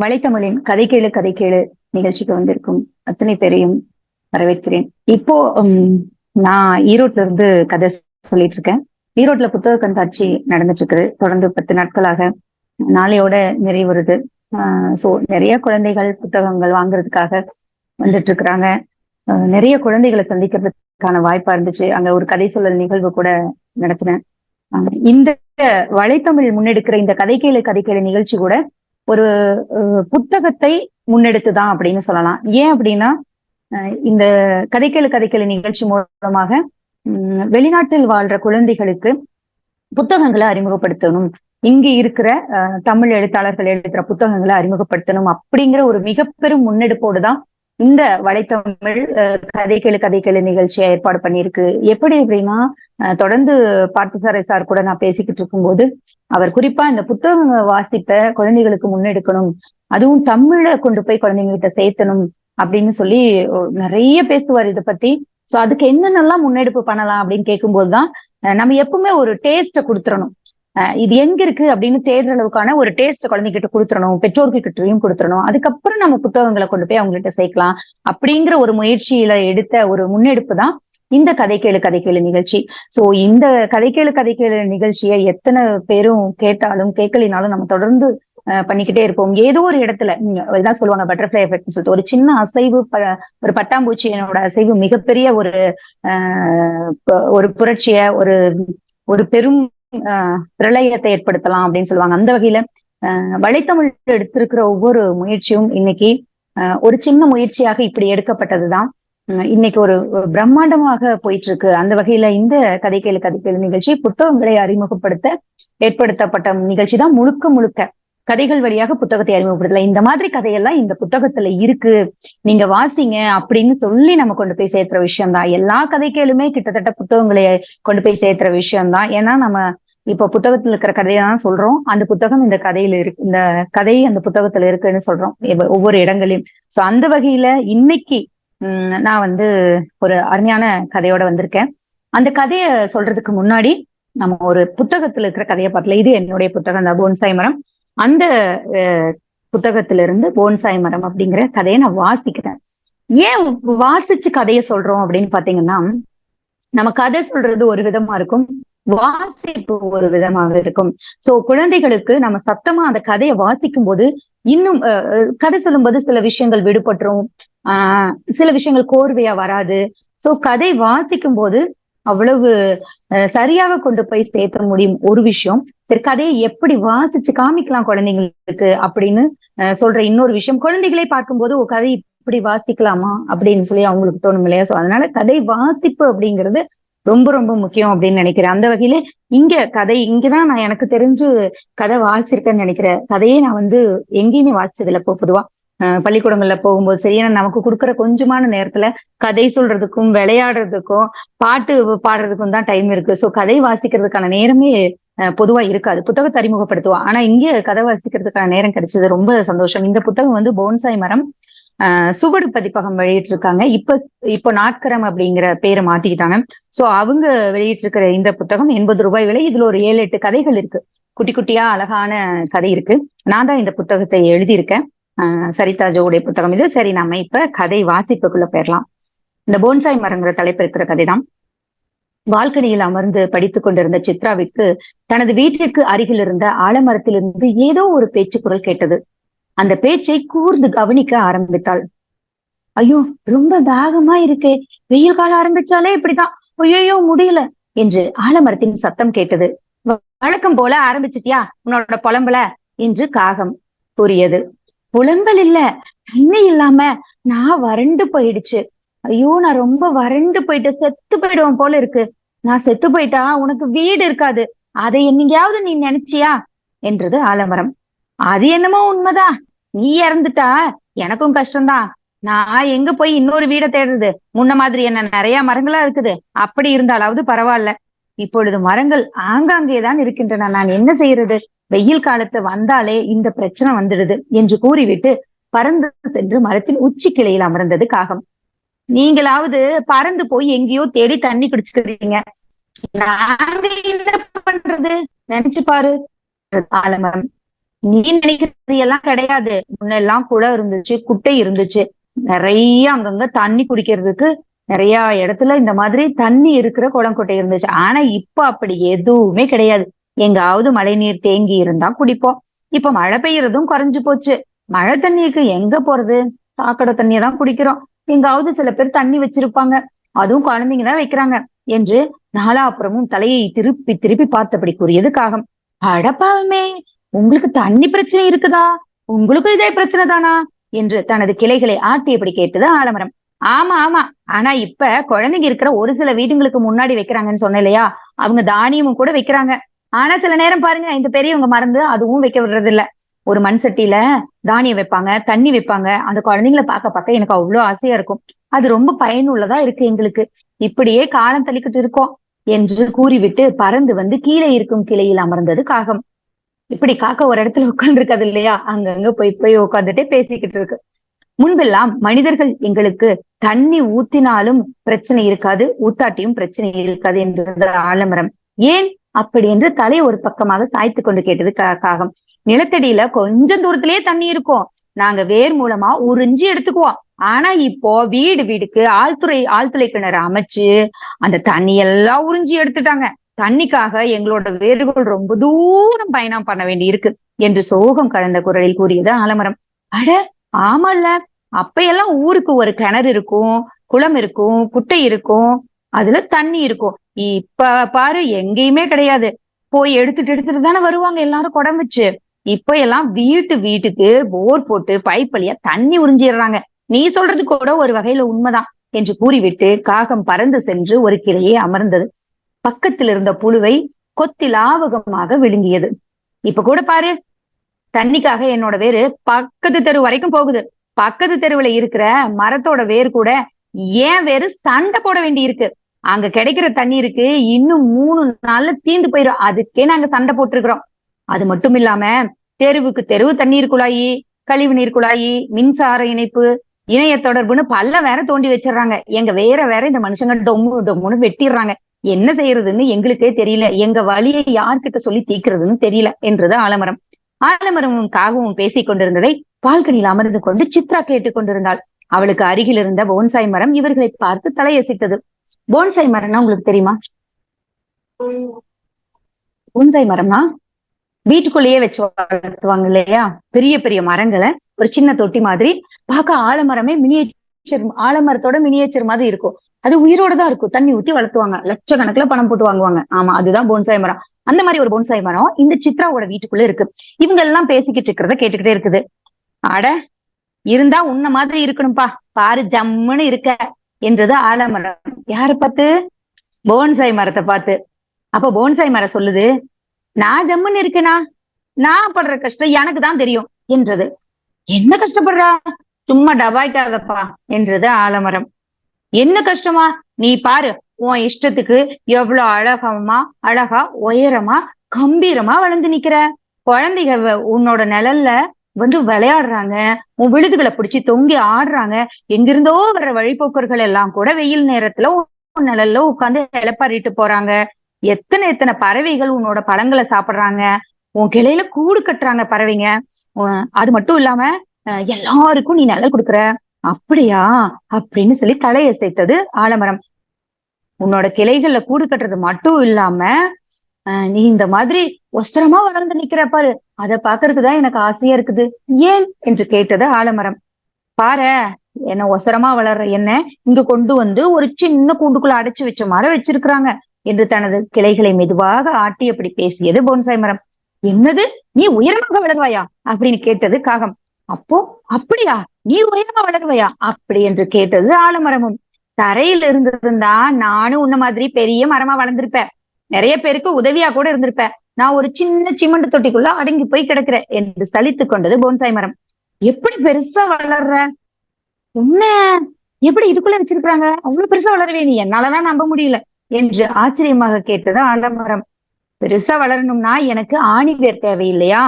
வலைத்தமிழின் கதை கேளு கதை கேளு நிகழ்ச்சிக்கு வந்திருக்கும் அத்தனை பேரையும் வரவேற்கிறேன். இப்போ நான் ஈரோட்ல இருந்து கதை சொல்லிட்டு இருக்கேன். ஈரோட்ல புத்தக கண்காட்சி நடந்துட்டு இருக்கு தொடர்ந்து பத்து நாட்களாக நாளையோட நிறைவுறுது. சோ நிறைய குழந்தைகள் புத்தகங்கள் வாங்குறதுக்காக வந்துட்டு இருக்கிறாங்க நிறைய குழந்தைகளை சந்திக்கிறதுக்கான வாய்ப்பா இருந்துச்சு. அங்க ஒரு கதை சொல்லல் நிகழ்வு கூட நடத்தினேன். இந்த வலைத்தமிழ் முன்னெடுக்கிற இந்த கதை கேளு கதை கேளு நிகழ்ச்சி கூட ஒரு புத்தகத்தை முன்னெடுத்துதான் அப்படின்னு சொல்லலாம். ஏன் அப்படின்னா அஹ், இந்த கதைக்கேளு கதைக்கேளு நிகழ்ச்சி மூலமாக வெளிநாட்டில் வாழ்ற குழந்தைகளுக்கு புத்தகங்களை அறிமுகப்படுத்தணும். இங்கு இருக்கிற அஹ், தமிழ் எழுத்தாளர்கள் எழுதுற புத்தகங்களை அறிமுகப்படுத்தணும் அப்படிங்கிற ஒரு மிக பெரும் முன்னெடுப்போடு தான் இந்த வலைத்தமிழ் அஹ், கதை கதைக்கேளு நிகழ்ச்சியை ஏற்பாடு பண்ணியிருக்கு. எப்படி அப்படின்னா தொடர்ந்து பார்த்தசாரை சார் கூட நான் பேசிக்கிட்டு இருக்கும்போது அவர் குறிப்பா இந்த புத்தக வாசிப்பை குழந்தைகளுக்கு முன்னெடுக்கணும் அதுவும் தமிழை கொண்டு போய் குழந்தைங்ககிட்ட சேர்த்தணும் அப்படின்னு சொல்லி நிறைய பேசுவார் இதை பத்தி. சோ அதுக்கு என்னென்னலாம் முன்னெடுப்பு பண்ணலாம் அப்படின்னு கேட்கும்போதுதான் அஹ் நம்ம எப்பவுமே ஒரு டேஸ்ட்டை கொடுத்துடணும். இது எங்க இருக்கு அப்படின்னு தேடுற அளவுக்கான ஒரு டேஸ்ட் குழந்தைகிட்ட கொடுத்துடணும் பெற்றோர்கிட்டயும் கொடுத்துடணும். அதுக்கப்புறம் நம்ம புத்தகங்களை கொண்டு போய் அவங்கள்ட்ட சேர்க்கலாம். அப்படிங்கிற ஒரு முயற்சியில எடுத்த ஒரு முன்னெடுப்பு தான் இந்த கதை கேளு கதை கேளு நிகழ்ச்சி. சோ இந்த கதை கேளு கதை கேளு நிகழ்ச்சியை எத்தனை பேரும் கேட்டாலும் கேட்கலினாலும் நம்ம தொடர்ந்து பண்ணிக்கிட்டே இருப்போம். ஏதோ ஒரு இடத்துல இதான் சொல்லுவாங்க பட்டர்ஃபிளை எஃபெக்ட் சொல்லிட்டு. ஒரு சின்ன அசைவு ப- ஒரு பட்டாம்பூச்சியினோட அசைவு மிகப்பெரிய ஒரு ஆஹ் ஒரு புரட்சிய ஒரு ஒரு பெரும் பிரளயத்தை ஏற்படுத்தலாம் அப்படின்னு சொல்லுவாங்க. அந்த வகையில ஆஹ் வலைத்தமிழ் எடுத்திருக்கிற ஒவ்வொரு முயற்சியும் இன்னைக்கு ஆஹ் ஒரு சின்ன முயற்சியாக இப்படி எடுக்கப்பட்டதுதான். இன்னைக்கு ஒரு ஒரு பிரம்மாண்டமாக போயிட்டு இருக்கு அந்த வகையில இந்த கதை கேளு கதை கேளு நிகழ்ச்சி புத்தகங்களை அறிமுகப்படுத்த ஏற்படுத்தப்பட்ட நிகழ்ச்சி தான் முழுக்க முழுக்க. கதைகள் வழியாக புத்தகத்தை அறிமுகப்படுத்தலாம். இந்த மாதிரி கதையெல்லாம் இந்த புத்தகத்துல இருக்கு. நீங்க வாசிங்க அப்படின்னு சொல்லி நம்ம கொண்டு போய் சேர்த்துற விஷயம் தான் எல்லா கதைகளுமே கிட்டத்தட்ட புத்தகங்களை கொண்டு போய் சேர்த்துற விஷயம் தான் ஏன்னா நம்ம இப்ப புத்தகத்துல இருக்கிற கதையை தான் சொல்றோம். அந்த புத்தகம் இந்த கதையில இருக்கு இந்த கதை அந்த புத்தகத்துல இருக்குன்னு சொல்றோம். ஒவ்வொரு இடங்களையும். சோ அந்த வகையில இன்னைக்கு உம் நான் வந்து ஒரு அருமையான கதையோட வந்திருக்கேன். அந்த கதையை சொல்றதுக்கு முன்னாடி நம்ம ஒரு புத்தகத்துல இருக்கிற கதையை பார்க்கல இது என்னுடைய புத்தகம் தான். போன்சாய் மரம். அந்த அஹ், புத்தகத்திலிருந்து போன்சாய் மரம் அப்படிங்கிற கதையை நான் வாசிக்கிறேன். ஏன் வாசிச்சு கதையை சொல்றோம் அப்படின்னு பாத்தீங்கன்னா நம்ம கதை சொல்றது ஒரு விதமா இருக்கும் வாசிப்பு ஒரு விதமாக இருக்கும். சோ குழந்தைகளுக்கு நம்ம சத்தமா அந்த கதையை வாசிக்கும் போது இன்னும் கதை சொல்லும்போது சில விஷயங்கள் விடுபட்டுரும் ஆஹ் சில விஷயங்கள் கோர்வையா வராது. சோ கதை வாசிக்கும் போது அவ்வளவு சரியாக கொண்டு போய் சேர்த்த முடியும் ஒரு விஷயம். சரி கதையை எப்படி வாசிச்சு காமிக்கலாம் குழந்தைங்களுக்கு அப்படின்னு சொல்ற இன்னொரு விஷயம். குழந்தைகளை பார்க்கும்போது ஒரு கதை இப்படி வாசிக்கலாமா அப்படின்னு சொல்லி அவங்களுக்கு தோணும் இல்லையா? சோ அதனால கதை வாசிப்பு அப்படிங்கிறது ரொம்ப ரொம்ப முக்கியம் அப்படின்னு நினைக்கிறேன். அந்த வகையில இங்க கதை இங்கதான் நான் எனக்கு தெரிஞ்சு கதை வாசிச்சிருக்கேன்னு நினைக்கிறேன். கதையே நான் வந்து எங்கேயுமே வாசிச்சது இல்லை இப்போ பொதுவா. பள்ளிக்கூடங்கள்ல போகும்போது சரி ஏன்னா நமக்கு கொடுக்குற கொஞ்சமான நேரத்துல கதை சொல்றதுக்கும் விளையாடுறதுக்கும் பாட்டு பாடுறதுக்கும் தான் டைம் இருக்கு. சோ கதை வாசிக்கிறதுக்கான நேரமே பொதுவா இருக்காது. புத்தகத்தை அறிமுகப்படுத்துவோம். ஆனா இங்க கதை வாசிக்கிறதுக்கான நேரம் கிடைச்சது. ரொம்ப சந்தோஷம். இந்த புத்தகம் வந்து போன்சாய் மரம் சுவடு பதிப்பகம் வெளியிட்டு இருக்காங்க இப்ப இப்போ நாட்கரம் அப்படிங்கிற பேரை மாத்திக்கிட்டாங்க. சோ அவங்க வெளியிட்டு இருக்கிற இந்த புத்தகம் எண்பது ரூபாய் விலை. இதுல ஒரு ஏழு எட்டு கதைகள் இருக்கு. குட்டி குட்டியா அழகான கதை இருக்கு. நான் தான் இந்த புத்தகத்தை எழுதியிருக்கேன். சரிதா ஜோவுடைய புத்தகம். இது சரி நம்ம இப்ப கதை வாசிப்புக்குள்ள போயிடலாம். இந்த போன்சாய் மரங்கிற தலைப்பு இருக்கிற கதை தான் பால்கனியில் அமர்ந்து படித்துக் கொண்டிருந்த சித்ராவிற்கு தனது வீட்டிற்கு அருகில் இருந்த ஆலமரத்திலிருந்து ஏதோ ஒரு பேச்சு குரல் கேட்டது. அந்த பேச்சை கூர்ந்து கவனிக்க ஆரம்பித்தாள். ஐயோ ரொம்ப தாகமா இருக்கே. வெயில் காலம் ஆரம்பிச்சாலே இப்படிதான். ஐயோயோ முடியல என்று ஆலமரத்தின் சத்தம் கேட்டது. வழக்கம் போல ஆரம்பிச்சிட்டியா? உன்னோட புலம்பல என்று காகம் கூறியது. புலம்பல் இல்ல. தண்ணி இல்லாம நான் வறண்டு போயிடுச்சு. ஐயோ நான் ரொம்ப வறண்டு போயிட்டு செத்து போயிடுவேன் போல இருக்கு. நான் செத்து போயிட்டா உனக்கு வீடு இருக்காது. அதை என்னையாவது நீ நினைச்சியா? என்றது ஆலமரம். அது என்னமோ உண்மைதான். நீ இறந்துட்டா எனக்கும் கஷ்டம்தான். நான் எங்க போய் இன்னொரு வீடை தேடுறது? முன்ன மாதிரி என்ன நிறைய மரங்களா இருக்குது. அப்படி இருந்தாலாவது பரவாயில்ல. இப்பொழுது மரங்கள் ஆங்காங்கேதான் இருக்கின்றன. நான் என்ன செய்யறது? வெயில் காலத்து வந்தாலே இந்த பிரச்சனை வந்துடுது என்று கூறிவிட்டு பறந்து சென்று மரத்தின் உச்சி கிளையில் அமர்ந்தது காகம். நீங்களாவது பறந்து போய் எங்கேயோ தேடி தண்ணி குடிச்சுக்கிறீங்க. நாங்க என்ன பண்றது? நினைச்சு பாரு. ஆலமரம். நீ நினைக்கிறது எல்லாம் கிடையாது. முன்னெல்லாம் குளம் இருந்துச்சு குட்டை இருந்துச்சு. நிறைய அங்கங்க தண்ணி குடிக்கிறதுக்கு நிறைய இடத்துல இந்த மாதிரி தண்ணி இருக்கிற குளம் குட்டை இருந்துச்சு. ஆனா இப்ப அப்படி எதுவுமே கிடையாது. எங்காவது மழை நீர் தேங்கி இருந்தா குடிப்போம். இப்ப மழை பெய்யறதும் குறைஞ்சு போச்சு. மழை தண்ணிக்கு எங்க போறது? சாக்கடை தண்ணியை தான் குடிக்கிறோம். எங்காவது சில பேர் தண்ணி வச்சிருப்பாங்க. அதுவும் குழந்தைங்க தான் வைக்கிறாங்க என்று நாலாப்புறமும் தலையை திருப்பி திருப்பி பார்த்தபடி கூறியது காகம் அடப்பாவமே உங்களுக்கு தண்ணி பிரச்சனை இருக்குதா? உங்களுக்கும் இதே பிரச்சனை தானா? என்று தனது கிளைகளை ஆட்டியபடி கேட்டது ஆலமரம். ஆமா ஆமா. ஆனா இப்ப குழந்தைங்க இருக்கிற ஒரு சில வீடுங்களுக்கு முன்னாடி வைக்கிறாங்கன்னு சொன்னேன் இல்லையா? அவங்க தானியமும் கூட வைக்கிறாங்க. ஆனா சில நேரம் பாருங்க இந்த பெரியவங்க மறந்து அதுவும் வைக்க விடுறது இல்ல ஒரு மண் சட்டியில தானியம் வைப்பாங்க தண்ணி வைப்பாங்க. அந்த குழந்தைங்களை பார்க்க பார்க்க எனக்கு அவ்வளவு ஆசையா இருக்கும். அது ரொம்ப பயனுள்ளதா இருக்கு எங்களுக்கு. இப்படியே காலம் தள்ளிக்கிட்டு இருக்கோம் என்று கூறிவிட்டு பறந்து வந்து கீழே இருக்கும் கிளையில் அமர்ந்தது காகம். இப்படி காக்க ஒரு இடத்துல உட்கார்ந்து இருக்காது இல்லையா? அங்கங்க போய் போய் உட்காந்துட்டே பேசிக்கிட்டு இருக்கு. முன்பெல்லாம் மனிதர்கள் எங்களுக்கு தண்ணி ஊத்தினாலும் பிரச்சனை இருக்காது ஊத்தாட்டியும் பிரச்சனை இருக்காது என்றது ஆலமரம். ஏன் அப்படி என்று தலை ஒரு பக்கமாக சாய்த்து கொண்டு கேட்டது காகம். நிலத்தடியில கொஞ்சம் தூரத்திலேயே தண்ணி இருக்கும். நாங்க வேர் மூலமா உறிஞ்சி எடுத்துக்குவோம். ஆனா இப்போ வீடு வீடுக்கு ஆழ்துறை ஆழ்துளை கிணறு அமைச்சு அந்த தண்ணி எல்லாம் உறிஞ்சி எடுத்துட்டாங்க. தண்ணிக்காக எங்களோட வேர்கள் ரொம்ப தூரம் பயணம் பண்ண வேண்டி இருக்கு என்று சோகம் கலந்த குரலில் கூறியது ஆலமரம். அட ஆமல்ல. அப்பையெல்லாம் ஊருக்கு ஒரு கிணறு இருக்கும் குளம் இருக்கும் குட்டை இருக்கும். அதுல தண்ணி இருக்கும். இப்ப பாரு எங்கேயுமே கிடையாது. போய் எடுத்துட்டு எடுத்துட்டு தானே வருவாங்க எல்லாரும் குடம் வச்சு இப்ப எல்லாம் வீட்டு வீட்டுக்கு போர் போட்டு பைப் வழியா தண்ணி உறிஞ்சிடுறாங்க. நீ சொல்றது கூட ஒரு வகையில உண்மைதான் என்று கூறிவிட்டு காகம் பறந்து சென்று ஒரு கிளையே அமர்ந்தது. பக்கத்தில் இருந்த புழுவை கொத்தி லாவகமாக விழுங்கியது. இப்ப கூட பாரு தண்ணிக்காக என்னோட வேரு பக்கத்து தெரு வரைக்கும் போகுது. பக்கத்து தெருவுல இருக்கிற மரத்தோட வேர் கூட ஏன் வேறு சண்டை போட வேண்டி இருக்கு அங்க கிடைக்கிற தண்ணீருக்கு இன்னும் மூணு நாள்ல தீந்து போயிடும் அதுக்கே நாங்க சண்டை போட்டிருக்கிறோம். அது மட்டும் இல்லாம தெருவுக்கு தெருவு தண்ணீர் குழாயி கழிவு நீர் குழாயி மின்சார இணைப்பு இணைய தொடர்புன்னு பல்ல வேற தோண்டி வச்சிடறாங்க. எங்க வேற வேற இந்த மனுஷங்க டொம்மு டொம்முன்னு வெட்டிடுறாங்க. என்ன செய்யறதுன்னு எங்களுக்கே தெரியல. எங்க வழியை யார்கிட்ட சொல்லி தீக்கிறதுன்னு தெரியல என்றது ஆலமரம். ஆலமரமும் காகவும் பேசிக் கொண்டிருந்ததை பால்கனியில் அமர்ந்து கொண்டு சித்ரா கேட்டுக் கொண்டிருந்தாள். அவளுக்கு அருகில் இருந்த போன்சாய் மரம் இவர்களை பார்த்து தலையசித்தது. போன்சாய் மரம்னா உங்களுக்கு தெரியுமா? போன்சாய் மரம்னா வீட்டுக்குள்ளேயே வச்சு வளர்த்துவாங்க இல்லையா? பெரிய பெரிய மரங்களை ஒரு சின்ன தொட்டி மாதிரி. பார்க்க ஆலமரமே மினியேச்சர் ஆலமரத்தோட மினியேச்சர் மாதிரி இருக்கும். அது உயிரோட தான் இருக்கும். தண்ணி ஊத்தி வளர்த்துவாங்க. லட்சக்கணக்குல பணம் போட்டு வாங்குவாங்க. ஆமா அதுதான் போன்சாய் மரம். அந்த மாதிரி ஒரு போன்சாய் மரம் இந்த சித்ராவோட வீட்டுக்குள்ள இருக்கு. இவங்க எல்லாம் பேசிக்கிட்டு இருக்கிறத கேட்டுக்கிட்டே இருக்குது. அட இருந்தா உன்ன மாதிரி இருக்கணும்பா. பாரு ஜம்முன்னு இருக்க. என்றது ஆலமரம். யார பார்த்து? போன்சாய் மரத்தை பார்த்து. அப்ப போன்சாய் மரம் சொல்லுது நான் ஜம்முன்னு இருக்கேனா? நான் படுற கஷ்டம் எனக்கு தான் தெரியும் என்றது. என்ன கஷ்டப்படுறா? சும்மா டபாய்க்காதப்பா என்றது ஆலமரம். என்ன கஷ்டமா? நீ பாரு உன் இஷ்டத்துக்கு எவ்வளவு அழகமா அழகா உயரமா கம்பீரமா வளர்ந்து நிக்கிற. குழந்தைக உன்னோட நிழல்ல வந்து விளையாடுறாங்க. உன் விழுதுகளை பிடிச்சி தொங்கி ஆடுறாங்க. எங்கிருந்தோ வர்ற வழிபோக்கர்கள் எல்லாம் கூட வெயில் நேரத்துல நிழல்ல உட்காந்து இழப்பாரிட்டு போறாங்க. எத்தனை எத்தனை பறவைகள் உன்னோட பழங்களை சாப்பிடுறாங்க. உன் கிளையில கூடு கட்டுறாங்க பறவைங்க. அது மட்டும் இல்லாம எல்லாருக்கும் நீ நிழல் கொடுக்குற. அப்படியா? அப்படின்னு சொல்லி தலையசைத்தது ஆலமரம். உன்னோட கிளைகள்ல கூடு கட்டுறது மட்டும் இல்லாம நீ இந்த மாதிரி ஒசரமா வளர்ந்து நிக்கிற பாரு. அத பாக்குறதுக்குதான் எனக்கு ஆசையா இருக்குது. ஏன்? என்று கேட்டது ஆலமரம். பாரு என்ன ஒசரமா வளர்ற என்ன இங்க கொண்டு வந்து ஒரு சின்ன கூண்டுக்குள்ள அடைச்சு வச்ச மரம் வச்சிருக்கிறாங்க என்று தனது கிளைகளை மெதுவாக ஆட்டி அப்படி பேசியது போன்சாய் மரம். என்னது? நீ உயரமாக வளர்வாயா அப்படின்னு கேட்டது காகம். அப்போ அப்படியா? நீ உயரமா வளருவையா அப்படி என்று கேட்டது ஆலமரமும். தரையில இருந்திருந்தா நானும் உன்ன மாதிரி பெரிய மரமா வளர்ந்திருப்பேன். நிறைய பேருக்கு உதவியா கூட இருந்திருப்பேன். நான் ஒரு சின்ன சிமெண்ட் தொட்டிக்குள்ள அடங்கி போய் கிடக்குறேன் என்று சலித்து கொண்டது போன்சாய் மரம். எப்படி பெருசா வளர்ற? உன்ன எப்படி இதுக்குள்ள வச்சிருக்காங்க அவ்வளவு பெருசா வளரவே நீ என்னாலதான் நம்ப முடியல என்று ஆச்சரியமாக கேட்டது ஆலமரம். பெருசா வளரணும்னா எனக்கு ஆணிவேர் தேவையில்லையா?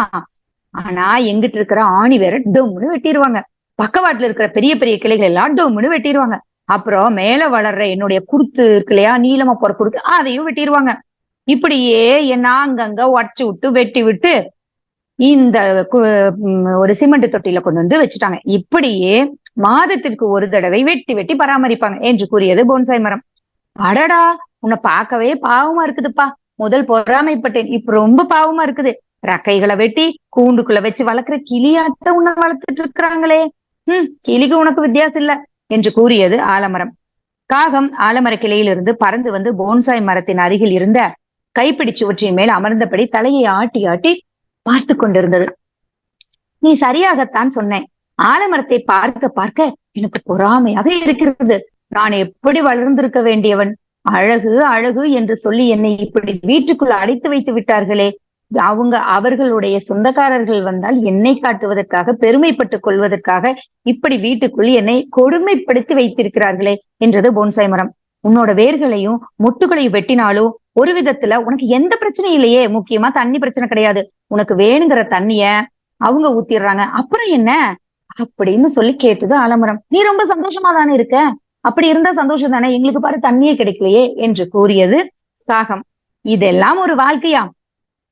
ஆனா எங்கிட்ட இருக்கிற ஆணிவேரை டொம்னு வெட்டிடுவாங்க பக்கவாட்டுல இருக்கிற பெரிய பெரிய கிளைகள் எல்லாம் டொம்னு வெட்டிடுவாங்க அப்புறம் மேல வளர்ற என்னுடைய குருத்து இருக்கு இல்லையா நீளமா போற குருத்து அதையும் வெட்டிடுவாங்க இப்படியே என்ன அங்கங்க உடச்சு விட்டு வெட்டி விட்டு இந்த ஒரு சிமெண்ட் தொட்டியில கொண்டு வந்து வச்சுட்டாங்க. இப்படியே மாதத்திற்கு ஒரு தடவை வெட்டி வெட்டி பராமரிப்பாங்க என்று கூறியது போன்சாய் மரம். அடடா உன்னை பார்க்கவே பாவமா இருக்குதுப்பா. முதல் பொறாமைப்பட்டேன். இப்ப ரொம்ப பாவமா இருக்குது. ரக்கைகளை வெட்டி கூண்டுக்குள்ள வச்சு வளர்க்குற கிளியாட்ட உன்னை வளர்த்துட்டு இருக்கிறாங்களே. ஹம் கிளிக்கு உனக்கு வித்தியாசம் இல்ல என்று கூறியது ஆலமரம். காகம் ஆலமர கிளையிலிருந்து பறந்து வந்து போன்சாய் மரத்தின் அருகில் இருந்த கைப்பிடி ஒற்றின் மேல் அமர்ந்தபடி தலையை ஆட்டி ஆட்டி பார்த்து கொண்டிருந்தது. நீ சரியாகத்தான் சொன்னேன். ஆலமரத்தை பார்க்க பார்க்க எனக்கு பொறாமையாக இருக்கிறது. நான் எப்படி வளர்ந்திருக்க வேண்டியவன்? அழகு அழகு என்று சொல்லி என்னை இப்படி வீட்டுக்குள் அடைத்து வைத்து விட்டார்களே. அவங்க அவர்களுடைய சொந்தக்காரர்கள் வந்தால் என்னை காட்டுவதற்காக பெருமைப்பட்டுக் கொள்வதற்காக இப்படி வீட்டுக்குள் என்னை கொடுமைப்படுத்தி வைத்திருக்கிறார்களே என்றது போன்சாய் மரம். உன்னோட வேர்களையும் முட்டுகளையும் வெட்டினாலும் ஒரு விதத்துல உனக்கு எந்த பிரச்சனையும் இல்லையே. முக்கியமா தண்ணி பிரச்சனை கிடையாது. உனக்கு வேணுங்கிற தண்ணிய அவங்க ஊத்திடுறாங்க. அப்புறம் என்ன? அப்படின்னு சொல்லி கேட்டது ஆலமரம். நீ ரொம்ப சந்தோஷமா தானே இருக்க? அப்படி இருந்தா சந்தோஷம் தானே? எங்களுக்கு பாரு தண்ணியே கிடைக்கலையே என்று கூறியது காகம். இதெல்லாம் ஒரு வாழ்க்கையா?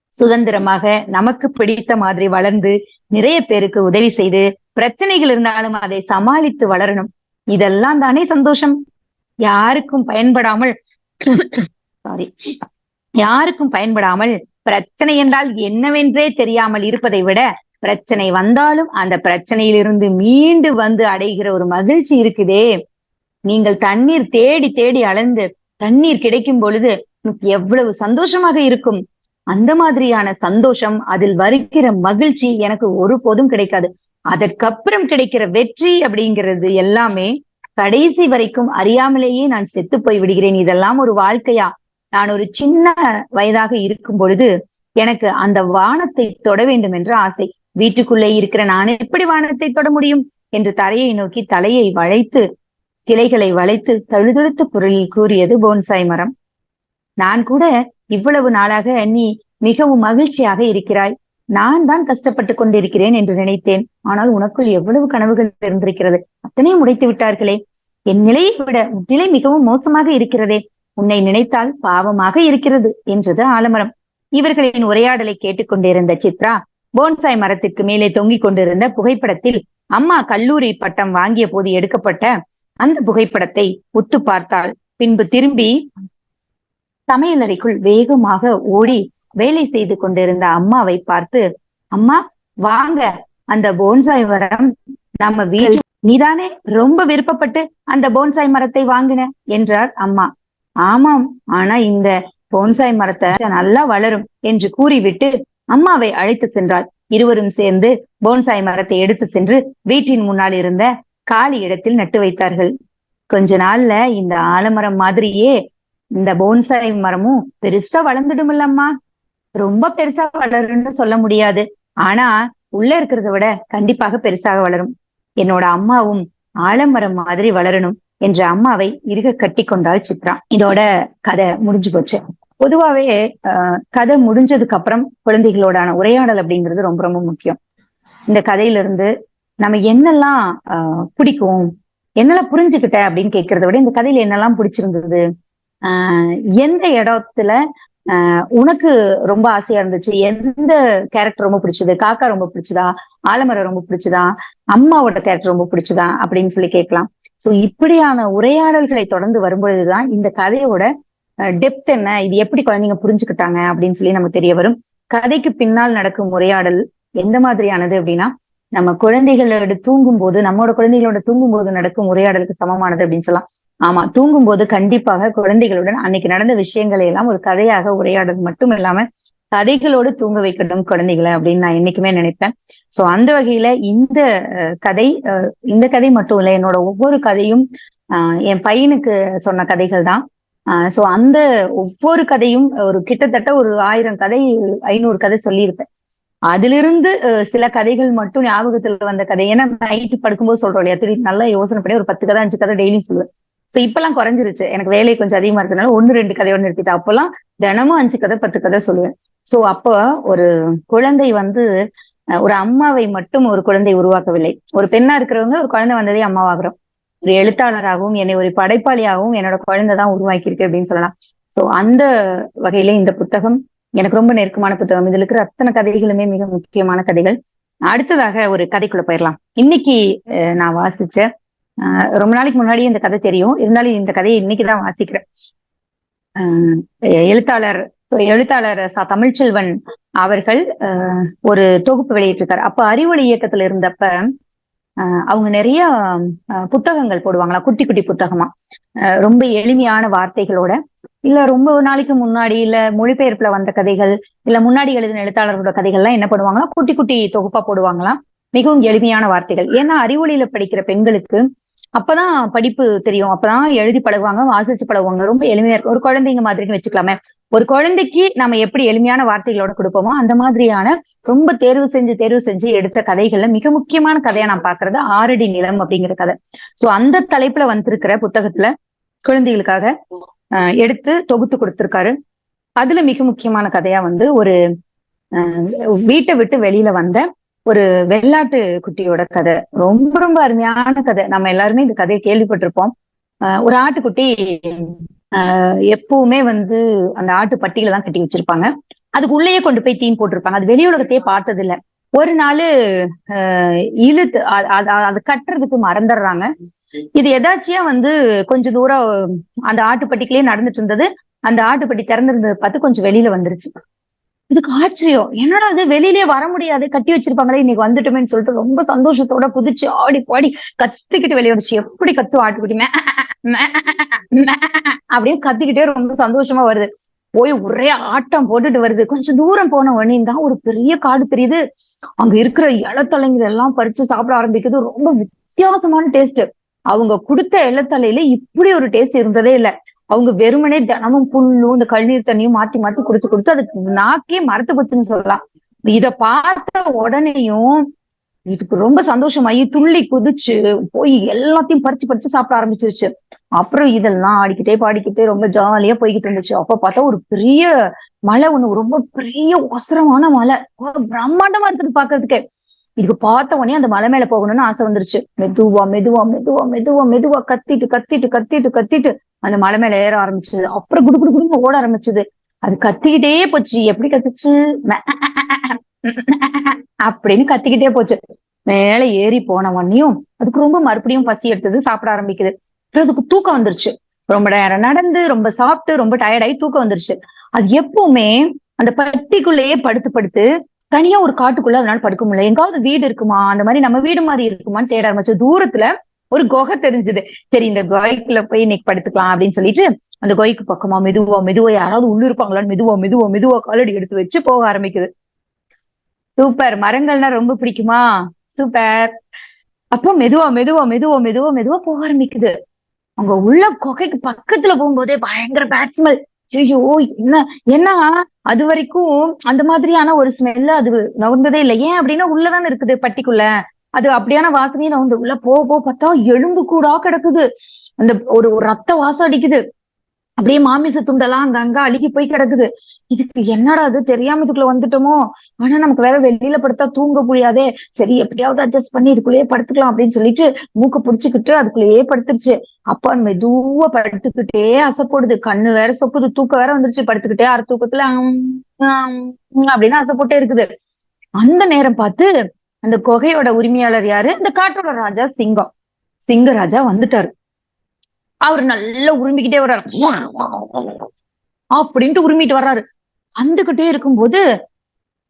சுதந்திரமாக நமக்கு பிடித்த மாதிரி வளர்ந்து நிறைய பேருக்கு உதவி செய்து பிரச்சனைகள் இருந்தாலும் அதை சமாளித்து வளரணும். இதெல்லாம் தானே சந்தோஷம்? யாருக்கும் பயன்படாமல் சாரி யாருக்கும் பயன்படாமல் பிரச்சனை என்றால் என்னவென்றே தெரியாமல் இருப்பதை விட பிரச்சனை வந்தாலும் அந்த பிரச்சனையிலிருந்து மீண்டு வந்து அடைகிற ஒரு மகிழ்ச்சி இருக்குதே. நீங்கள் தண்ணீர் தேடி தேடி அளந்து தண்ணீர் கிடைக்கும் பொழுது எவ்வளவு சந்தோஷமாக இருக்கும். அந்த மாதிரியான சந்தோஷம் அதில் வருகிற மகிழ்ச்சி எனக்கு ஒருபோதும் கிடைக்காது. அதற்கப்புறம் கிடைக்கிற வெற்றி அப்படிங்கிறது எல்லாமே கடைசி வரைக்கும் அறியாமலேயே நான் செத்து போய் விடுகிறேன். இதெல்லாம் ஒரு வாழ்க்கையா? நான் ஒரு சின்ன வயதாக இருக்கும் பொழுது எனக்கு அந்த வானத்தை தொட வேண்டும் என்ற ஆசை. வீட்டுக்குள்ளே இருக்கிற நான் எப்படி வானத்தை தொட முடியும்? என்று தரையை நோக்கி தலையை வளைத்து கிளைகளை வளைத்து தழுதழுத்த குரலில் கூறியது போன்சாய் மரம். நான் கூட இவ்வளவு நாளாக நீ மிகவும் மகிழ்ச்சியாக இருக்கிறாய். நான் தான் கஷ்டப்பட்டு கொண்டிருக்கிறேன் என்று நினைத்தேன். ஆனால் உனக்குள் எவ்வளவு கனவுகள் இருந்திருக்கிறது? அத்தனையும் உடைத்து விட்டார்களே. என் நிலையை விட நிலை மிகவும் மோசமாக இருக்கிறதே. உன்னை நினைத்தால் பாவமாக இருக்கிறது என்றது ஆலமரம். இவர்களின் உரையாடலை கேட்டுக்கொண்டிருந்த சித்ரா போன்சாய் மரத்திற்கு மேலே தொங்கிக் கொண்டிருந்த புகைப்படத்தில் அம்மா கல்லூரி பட்டம் வாங்கிய போது எடுக்கப்பட்ட அந்த புகைப்படத்தை உத்து பார்த்தாள். பின்பு திரும்பி சமையலறைக்குள் வேகமாக ஓடி வேலை செய்து கொண்டிருந்த அம்மாவை பார்த்து அம்மா வாங்க. அந்த போன்சாய் மரம் நம்ம வீட்டில் நீதானே? ரொம்ப விருப்பப்பட்டு அந்த போன்சாய் மரத்தை வாங்கின என்றார் அம்மா. ஆமாம் ஆனா இந்த போன்சாய் மரத்தை நல்லா வளரும் என்று கூறிவிட்டு அம்மாவை அழைத்து சென்றாள். இருவரும் சேர்ந்து போன்சாய் மரத்தை எடுத்து சென்று வீட்டின் முன்னால் இருந்த காலி இடத்தில் நட்டு வைத்தார்கள். கொஞ்ச நாள்ல இந்த ஆலமரம் மாதிரியே இந்த போன்சாய் மரமும் பெருசா வளர்ந்துடுமில்லம்மா. ரொம்ப பெருசா வளரும்னு சொல்ல முடியாது. ஆனா உள்ள இருக்கிறத விட கண்டிப்பாக பெருசாக வளரும். என்னோட அம்மாவும் ஆலமரம் மாதிரி வளரணும். என்ற அம்மாவை இருக கட்டி கொண்டாள் சித்ரா. இதோட கதை முடிஞ்சு போச்சு. பொதுவாவே கதை முடிஞ்சதுக்கு அப்புறம் குழந்தைகளோடான உரையாடல் அப்படிங்கிறது ரொம்ப ரொம்ப முக்கியம். இந்த கதையில இருந்து நம்ம என்னெல்லாம் ஆஹ் பிடிக்கும் என்னெல்லாம் புரிஞ்சுக்கிட்ட அப்படின்னு கேட்கறத விட இந்த கதையில என்னெல்லாம் பிடிச்சிருந்தது ஆஹ் எந்த இடத்துல ஆஹ் உனக்கு ரொம்ப ஆசையா இருந்துச்சு எந்த கேரக்டர் ரொம்ப பிடிச்சது காக்கா ரொம்ப பிடிச்சதா ஆலமரம் ரொம்ப பிடிச்சதா அம்மாவோட கேரக்டர் ரொம்ப பிடிச்சதா அப்படின்னு சொல்லி கேட்கலாம். சோ இப்படியான உரையாடல்களை தொடர்ந்து வரும்பொழுதுதான் இந்த கதையோட டெப்த் என்ன? இது எப்படி குழந்தைங்க புரிஞ்சுக்கிட்டாங்க? அப்படின்னு சொல்லி நமக்கு தெரிய வரும். கதைக்கு பின்னால் நடக்கும் உரையாடல் எந்த மாதிரியானது அப்படின்னா நம்ம குழந்தைகளோட தூங்கும் போது நம்மளோட குழந்தைகளோட தூங்கும் போது நடக்கும் உரையாடலுக்கு சமமானது அப்படின்னு சொல்லலாம். ஆமா தூங்கும் போது கண்டிப்பாக குழந்தைகளுடன் அன்னைக்கு நடந்த விஷயங்களை எல்லாம் ஒரு கதையாக உரையாடல் மட்டும் இல்லாம கதைகளோடு தூங்க வைக்கணும் குழந்தைகளை அப்படின்னு நான் என்னைக்குமே நினைப்பேன். சோ அந்த வகையில இந்த கதை இந்த கதை மட்டும் இல்ல என்னோட ஒவ்வொரு கதையும் ஆஹ் என் பையனுக்கு சொன்ன கதைகள் தான். ஆஹ் சோ அந்த ஒவ்வொரு கதையும் ஒரு கிட்டத்தட்ட ஒரு ஆயிரம் கதை ஐநூறு கதை சொல்லியிருப்பேன். அதிலிருந்து சில கதைகள் மட்டும் ஞாபகத்துல வந்த கதை. ஏன்னா நைட்டு படுக்கும்போது சொல்றோம் இல்லையா திருப்பி நல்லா யோசனை பண்ணி ஒரு பத்து கதை அஞ்சு கதை டெய்லியும் சொல்லுவேன். சோ இப்பெல்லாம் குறைஞ்சிருச்சு. எனக்கு வேலை கொஞ்சம் அதிகமா இருக்கிறதுனால ஒன்னு ரெண்டு கதையோட நிறுத்திட்டு அப்பெல்லாம் தினமும் அஞ்சு கதை பத்து கதை சொல்லுவேன். சோ அப்போ ஒரு குழந்தை வந்து ஒரு அம்மாவை மட்டும் ஒரு குழந்தை உருவாக்கவில்லை. ஒரு பெண்ணா இருக்கிறவங்க ஒரு குழந்தை வந்ததே அம்மாவாகிறோம். ஒரு எழுத்தாளராகவும் என்னை ஒரு படைப்பாளியாகவும் என்னோட குழந்தை தான் உருவாக்கியிருக்கு அப்படின்னு சொல்லலாம். சோ அந்த வகையில இந்த புத்தகம் எனக்கு ரொம்ப நெருக்கமான புத்தகம். இதுல இருக்கிற அத்தனை கதைகளுமே மிக முக்கியமான கதைகள். அடுத்ததாக ஒரு கதைக்குள்ள போயிடலாம். இன்னைக்கு நான் வாசிச்ச ரொம்ப நாளைக்கு முன்னாடி இந்த கதை தெரியும். இருந்தாலும் இந்த கதையை இன்னைக்குதான் வாசிக்கிறேன். எழுத்தாளர் எழுத்தாளர் சா தமிழ்ச்செல்வன் அவர்கள் ஒரு தொகுப்பு வெளியிட்டிருக்காரு. அப்ப அறிவொளி இயக்கத்துல இருந்தப்ப அவங்க நிறைய புத்தகங்கள் போடுவாங்களா? குட்டி குட்டி புத்தகமா. ரொம்ப எளிமையான வார்த்தைகளோட இல்ல ரொம்ப நாளைக்கு முன்னாடி இல்ல மொழிபெயர்ப்புல வந்த கதைகள் இல்ல முன்னாடி எழுதின எழுத்தாளர்களோட கதைகள்லாம் என்ன பண்ணுவாங்களா குட்டி குட்டி தொகுப்பா போடுவாங்களாம். மிகவும் எளிமையான வார்த்தைகள். ஏன்னா அறிவொளியில படிக்கிற பெண்களுக்கு அப்பதான் படிப்பு தெரியும். அப்பதான் எழுதி பழகுவாங்க வாசிச்சு பழகுவாங்க. ரொம்ப எளிமையா இருக்கும். ஒரு குழந்தைங்க மாதிரின்னு வச்சுக்கலாமே. ஒரு குழந்தைக்கு நம்ம எப்படி எளிமையான வார்த்தைகளோட கொடுப்போமோ அந்த மாதிரியான ரொம்ப தேர்வு செஞ்சு தேர்வு செஞ்சு எடுத்த கதைகள்ல மிக முக்கியமான கதையா நான் பாக்குறது ஆரடி நிலம் அப்படிங்கிற கதை. சோ அந்த தலைப்புல வந்திருக்கிற புத்தகத்துல குழந்தைகளுக்காக எடுத்து தொகுத்து கொடுத்திருக்காரு. அதுல மிக முக்கியமான கதையா வந்து ஒரு வீட்டை விட்டு வெளியில வந்த ஒரு வெள்ளாட்டு குட்டியோட கதை. ரொம்ப ரொம்ப அருமையான கதை. நம்ம எல்லாருமே இந்த கதையை கேள்விப்பட்டிருப்போம். ஒரு ஆட்டுக்குட்டி ஆஹ் எப்பவுமே வந்து அந்த ஆட்டு பட்டியில தான் கட்டி வச்சிருப்பாங்க. அதுக்கு உள்ளேயே கொண்டு போய் தீன் போட்டிருப்பாங்க. அது வெளி உலகத்தையே பார்த்தது இல்லை ஒரு நாள் இழுத்து அது கட்டுறதுக்கு மறந்துடுறாங்க. இது எதாச்சியா வந்து கொஞ்ச தூரம் அந்த ஆட்டுப்பட்டிக்குள்ளேயே நடந்துட்டு இருந்தது. அந்த ஆட்டுப்பட்டி திறந்திருந்தது பார்த்து கொஞ்சம் வெளியில வந்துருச்சு. இதுக்கு ஆச்சரியம் என்னடா அது வெளியிலே வர முடியாது கட்டி வச்சிருப்பாங்களே இன்னைக்கு வந்துட்டோமேன்னு சொல்லிட்டு ரொம்ப சந்தோஷத்தோட குதிச்சு ஆடி பாடி கத்திக்கிட்டு வெளியே வந்துச்சு எப்படி கத்து ஆட்டுக்குட்டி அப்படியே கத்திக்கிட்டே ரொம்ப சந்தோஷமா வருது போய் ஒரே ஆட்டம் போட்டுட்டு வருது கொஞ்சம் தூரம் போன உடனே தான் ஒரு பெரிய காடு தெரியுது அங்க இருக்கிற இளத்தலைங்கள் எல்லாம் பறிச்சு சாப்பிட ஆரம்பிக்குது ரொம்ப வித்தியாசமான டேஸ்ட் அவங்க கொடுத்த இளத்தலையில இப்படி ஒரு டேஸ்ட் இருந்ததே இல்லை அவங்க வெறுமனே தினமும் புல்லும் இந்த கழுநீர் தண்ணியும் மாத்தி மாத்தி கொடுத்து கொடுத்து அதுக்கு நாக்கே மரத்து போச்சுன்னு சொல்லலாம். இத பார்த்த உடனேயும் இதுக்கு ரொம்ப சந்தோஷமாயி துள்ளி குதிச்சு போய் எல்லாத்தையும் பறிச்சு பறிச்சு சாப்பிட ஆரம்பிச்சிருச்சு. அப்புறம் இதெல்லாம் ஆடிக்கிட்டே பாடிக்கிட்டே ரொம்ப ஜாலியா போய்கிட்டு இருந்துச்சு. அப்ப பார்த்தா ஒரு பெரிய மலை ஒண்ணு ரொம்ப பெரிய ஒசரமான மலை. பிரம்மாண்டமா இருக்குது பாக்குறதுக்கே இதுக்கு பார்த்த உடனே அந்த மலை மேல போகணும்னு ஆசை வந்துருச்சு. மெதுவா மெதுவா மெதுவா மெதுவா மெதுவா கத்திட்டு கத்திட்டு கத்திட்டு கத்திட்டு அந்த மலை மேல ஏற ஆரம்பிச்சது. அப்புறம் குடு குடு குடுன்னு ஓட ஆரம்பிச்சது. அது கத்திக்கிட்டே போச்சு. எப்படி கத்துச்சு? அப்படின்னு கத்திக்கிட்டே போச்சு. மேல ஏறி போன உடனேயும் அதுக்கு ரொம்ப மறுபடியும் பசி எடுத்தது சாப்பிட ஆரம்பிக்குது. அதுக்கு தூக்கம் வந்துருச்சு. ரொம்ப நேரம் நடந்து ரொம்ப சாப்பிட்டு ரொம்ப டயர்டாயி தூக்கம் வந்துருச்சு. அது எப்பவுமே அந்த பட்டிக்குள்ளேயே படுத்து படுத்து தனியா ஒரு காட்டுக்குள்ள அதனால படுக்க முடியல. எங்காவது வீடு இருக்குமா? அந்த மாதிரி நம்ம வீடு மாதிரி இருக்குமான்னு தேட ஆரம்பிச்சு தூரத்துல ஒரு குகை தெரிஞ்சது. சரி இந்த குகைக்குள்ள போய் இன்னைக்கு படுத்துக்கலாம் அப்படின்னு சொல்லிட்டு அந்த குகைக்கு பக்கமா மெதுவா மெதுவா யாராவது உள்ள இருப்பாங்களான்னு மெதுவா மெதுவா மெதுவா காலடி எடுத்து வச்சு போக ஆரம்பிக்குது. சூப்பர். மரங்கள்னா ரொம்ப பிடிக்குமா? சூப்பர். அப்போ மெதுவா மெதுவா மெதுவா மெதுவா மெதுவா போக ஆரம்பிக்குது. அவங்க உள்ள குகைக்கு பக்கத்துல போகும்போதே பயங்கர பேட்ஸ்மெல். ஐயோ என்ன என்ன அது வரைக்கும் அந்த மாதிரியான ஒரு ஸ்மெல்ல அது நகர்ந்ததே இல்லை. ஏன் அப்படின்னா உள்ளதானே இருக்குது பட்டிக்குள்ள. அது அப்படியான வாசனையை நான் வந்து உள்ள போக போக பார்த்தா எலும்பு கூடா கிடக்குது. அந்த ஒரு ரத்த வாசம் அடிக்குது. அப்படியே மாமிச துண்டெல்லாம் அங்க அங்க அழுகி போய் கிடக்குது. இதுக்கு என்னடா அது? தெரியாம இதுக்குள்ள வந்துட்டோமோ? ஆனா நமக்கு வேற வெளியில படுத்தா தூங்க முடியாதே. சரி எப்படியாவது அட்ஜஸ்ட் பண்ணி இதுக்குள்ளேயே படுத்துக்கலாம் அப்படின்னு சொல்லிட்டு மூக்க புடிச்சுக்கிட்டு அதுக்குள்ளேயே படுத்துருச்சு. அப்பா மெதுவா படுத்துக்கிட்டே அசைப்போடுது. கண்ணு வேற சொப்புது தூக்கம் வேற வந்துருச்சு. படுத்துக்கிட்டே அரை தூக்கத்துல அப்படின்னு அசைப்போட்டே இருக்குது. அந்த நேரம் பார்த்து அந்த குகையோட உரிமையாளர் யாரு? இந்த காட்டோட ராஜா சிங்கம். சிங்க ராஜா வந்துட்டாரு. அவர் நல்லா உரிமிக்கிட்டே வர்றாரு. அப்படின்ட்டு உரிமிட்டு வர்றாரு. வந்துகிட்டே இருக்கும்போது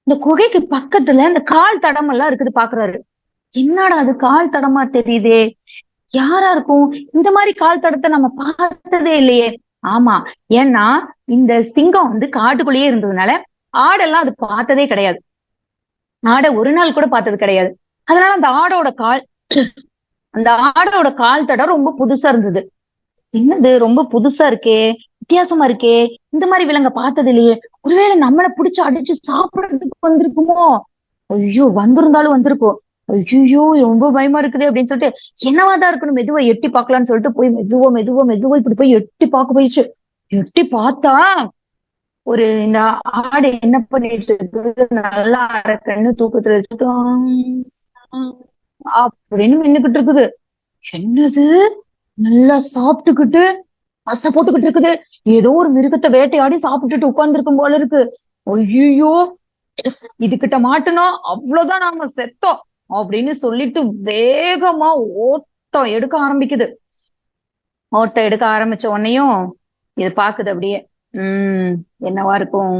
இந்த குகைக்கு பக்கத்துல இந்த கால் தடம் எல்லாம் இருக்குது பாக்குறாரு. என்னடா அது கால் தடமா தெரியுதே? யாரா இருக்கும்? இந்த மாதிரி கால் தடத்தை நம்ம பார்த்ததே இல்லையே. ஆமா. ஏன்னா இந்த சிங்கம் வந்து காட்டுக்குள்ளேயே இருந்ததுனால ஆடெல்லாம் அது பார்த்ததே கிடையாது. ஆடை ஒரு நாள் கூட பார்த்தது கிடையாது. அதனால அந்த ஆடோட கால் அந்த ஆடோட கால் தடம் ரொம்ப புதுசா இருந்தது. என்னது? ரொம்ப புதுசா இருக்கே வித்தியாசமா இருக்கே இந்த மாதிரி விலங்க பார்த்தது இல்லையே. ஒருவேளை நம்மளை பிடிச்சு அடிச்சு சாப்பிடுறதுக்கு வந்திருக்குமோ? ஐயோ வந்திருந்தாலும் வந்திருக்கும். ஐயோ ரொம்ப பயமா இருக்குது அப்படின்னு சொல்லிட்டு என்னவாதான் இருக்கணும் மெதுவா எட்டி பாக்கலாம்னு சொல்லிட்டு போய் மெதுவா மெதுவா மெதுவா இப்படி போய் எட்டி பார்க்க போயிடுச்சு. எட்டி பார்த்தா ஒரு இந்த ஆடு என்ன பண்ணிட்டு இருக்கு நல்லா அரக்கன்னு தூக்கத்துல வச்சுட்டோம். அப்படின்னு மின்னுகிட்டு இருக்குது. என்னது? நல்லா சாப்பிட்டுக்கிட்டு அசை போட்டுக்கிட்டு இருக்குது. ஏதோ ஒரு மிருகத்தை வேட்டையாடி சாப்பிட்டுட்டு உட்கார்ந்துருக்கும் போல இருக்கு. ஐயோ இதுகிட்ட மாட்டுனோம் அவ்வளவுதான் நாம செத்தோம் அப்படின்னு சொல்லிட்டு வேகமா ஓட்டம் எடுக்க ஆரம்பிக்குது. ஓட்டம் எடுக்க ஆரம்பிச்ச உடனேயும் இது பாக்குது அப்படியே. உம் என்னவா இருக்கும்?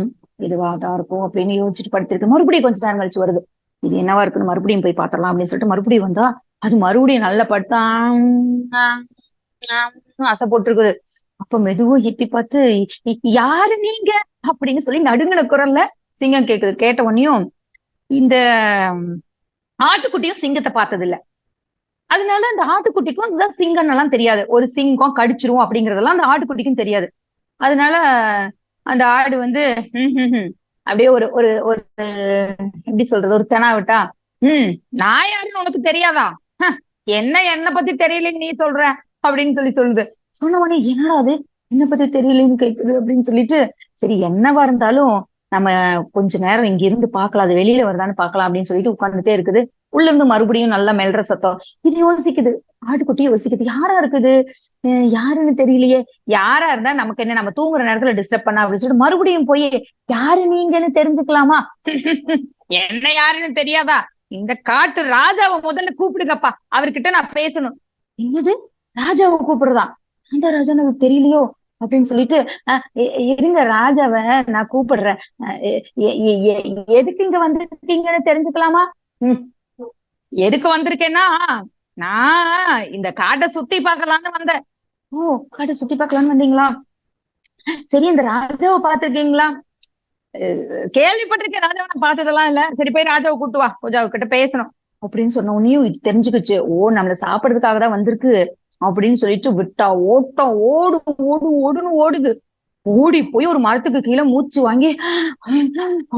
இதுவா தான் இருக்கும் அப்படின்னு யோசிச்சுட்டு படுத்திருக்கு. மறுபடியும் கொஞ்ச நேரம் கழிச்சு வருது. இது என்னவா இருக்குன்னு மறுபடியும் போய் பாத்திரலாம் அப்படின்னு சொல்லிட்டு மறுபடியும் வந்தா அது மறுபடியும் நல்லா படுத்தான் ஆசை போட்டிருக்குது. அப்ப மெதுவா எட்டி பார்த்து யாரு நீங்க? அப்படின்னு சொல்லி நடுங்கின குரல்ல சிங்கம் கேக்குது. கேட்ட உடனேயும் இந்த ஆட்டுக்குட்டியும் சிங்கத்தை பார்த்தது இல்ல அதனால அந்த ஆட்டுக்குட்டிக்கும் இந்த சிங்கம் எல்லாம் தெரியாது. ஒரு சிங்கம் கடிச்சிரும் அப்படிங்கறதெல்லாம் அந்த ஆட்டுக்குட்டிக்கும் தெரியாது. அதனால அந்த ஆடு வந்து அப்படியே ஒரு ஒரு ஒரு எப்படி சொல்றது ஒரு தெனா விட்டா ஹம் நான் யாருன்னு உனக்கு தெரியாதா? ஹ, என்ன என்ன பத்தி தெரியலன்னு நீ சொல்ற? அப்படின்னு சொல்லி சொல்லுது. சொன்ன உடனே என்னடா அது? என்ன பத்தி தெரியலன்னு கேக்குது அப்படின்னு சொல்லிட்டு சரி என்னவா இருந்தாலும் நம்ம கொஞ்ச நேரம் இங்க இருந்து பாக்கலாம் அது வெளியில வருதான்னு பாக்கலாம் அப்படின்னு சொல்லிட்டு உட்கார்ந்துட்டே இருக்குது. உள்ள இருந்து மறுபடியும் நல்லா மெல்ற சத்தம். இது யோசிக்குது ஆட்டுக்குட்டி யோசிக்குது யாரா இருக்குது? யாருன்னு தெரியலையே. யாரா இருந்தா நமக்கு என்ன நம்ம தூங்குற நேரத்துல டிஸ்டர்ப் பண்ண அப்படின்னு சொல்லிட்டு மறுபடியும் போய் யாரு நீங்கன்னு தெரிஞ்சுக்கலாமா? என்ன யாருன்னு தெரியாதா? இந்த காட்டு ராஜாவை முதல்ல கூப்பிடுங்கப்பா. அவர்கிட்ட நான் பேசணும். என்னது? ராஜாவை கூப்பிடுறதா? அந்த ராஜா எனக்கு தெரியலையோ? அப்படின்னு சொல்லிட்டு "அஹ், இருங்க ராஜாவை நான் கூப்பிடுறேன். அஹ், எதுக்கு இங்க வந்திருக்கீங்கன்னு தெரிஞ்சுக்கலாமா? எதுக்கு வந்திருக்கேன்னா நான் இந்த காட்டை சுத்தி பார்க்கலாம்னு வந்தேன். ஓ காட்டை சுத்தி பார்க்கலாம்னு வந்தீங்களா? சரி இந்த ராஜாவை பார்த்திருக்கீங்களா? கேள்விப்பட்டிருக்கேன் ராஜாவை நான் பார்த்ததெல்லாம் இல்ல. சரி போய் ராஜாவை கூட்டு வா. கொஞ்சம் அவர்கிட்ட பேசணும். அப்படின்னு சொன்ன உடனேயும் தெரிஞ்சுக்கிச்சு. ஓ நம்மள சாப்பிடுறதுக்காக தான் வந்திருக்கு அப்படின்னு சொல்லிட்டு விட்டா ஓட்டம் ஓடு ஓடு ஓடுன்னு ஓடுது. ஓடி போய் ஒரு மரத்துக்கு கீழே மூச்சு வாங்கி